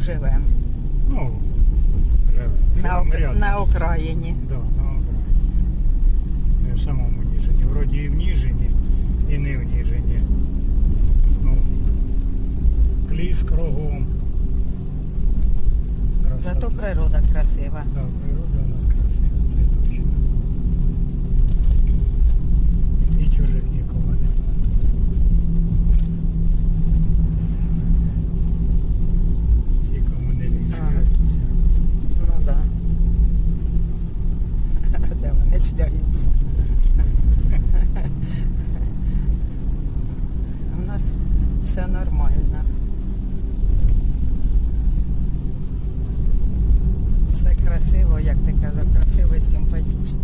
живемо. Ну, живемо. На, рядом. на окраїні. Да, на окраїні. Не в самому Ніжині. Вроді і в Ніжині, і не в Ніжині. Ну, Кліс кругом. Красота. Зато природа красива. Да, природа у нас красива, це точно. І чужих нікого немає. Ті, кому не Ага. вішаються. Ну да. Де? У нас все нормально. Все красиво, як ти казав, красиво і симпатично.